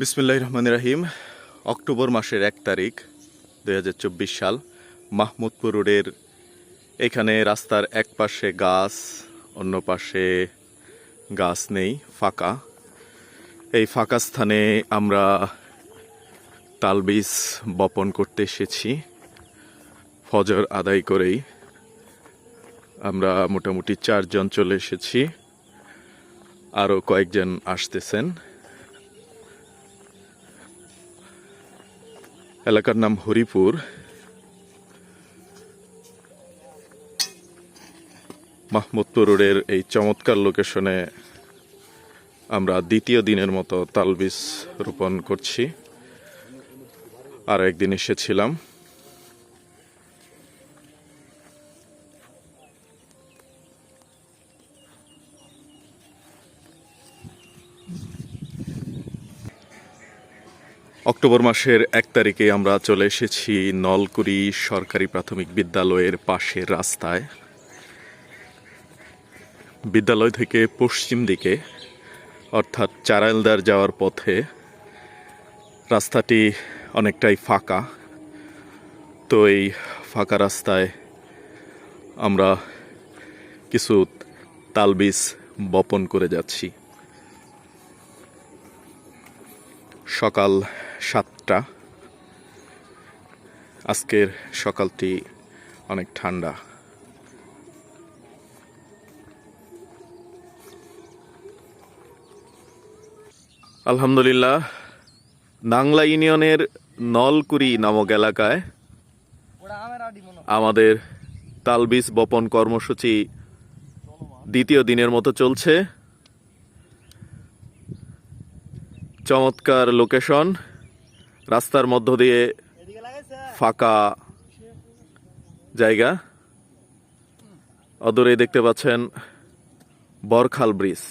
বিসমিল্লাহ রহমান রাহিম অক্টোবর মাসের এক তারিখ দু হাজার চব্বিশ সাল, মাহমুদপুর রোডের এখানে রাস্তার এক পাশে গাছ, অন্য পাশে গাছ নেই, ফাঁকা। এই ফাঁকা স্থানে আমরা তালবিজ বপন করতে এসেছি। ফজর আদায় করেই আমরা মোটামুটি চারজন চলে এসেছি। আরও কয়েকজন আসতেছেন। এলাকার নাম হরিপুর। মাহমুদপুর রোডের এই চমৎকার লোকেশনে আমরা দ্বিতীয় দিনের মতো তালবিজ রোপণ করছি। আর একদিন এসেছিলাম। অক্টোবর মাসের এক তারিখে আমরা চলে এসেছি নলকুড়ি সরকারি প্রাথমিক বিদ্যালয়ের পাশের রাস্তায়। বিদ্যালয় থেকে পশ্চিম দিকে, অর্থাৎ চারাইলদার যাওয়ার পথে রাস্তাটি অনেকটাই ফাঁকা। তো এই ফাঁকা রাস্তায় আমরা কিছু তালবিজ বপন করে যাচ্ছি। সকাল সাতটা। আজকের সকালটি অনেক ঠান্ডা। আলহামদুলিল্লাহ, নাংলা ইউনিয়নের নলকুড়ি নামক এলাকায় আমাদের তালবিজ বপন কর্মসূচি দ্বিতীয় দিনের মতো চলছে। চমৎকার লোকেশন। রাস্তার মধ্য দিয়ে ফাঁকা জায়গা। অদূরে দেখতে পাচ্ছেন বরখাল ব্রিজ।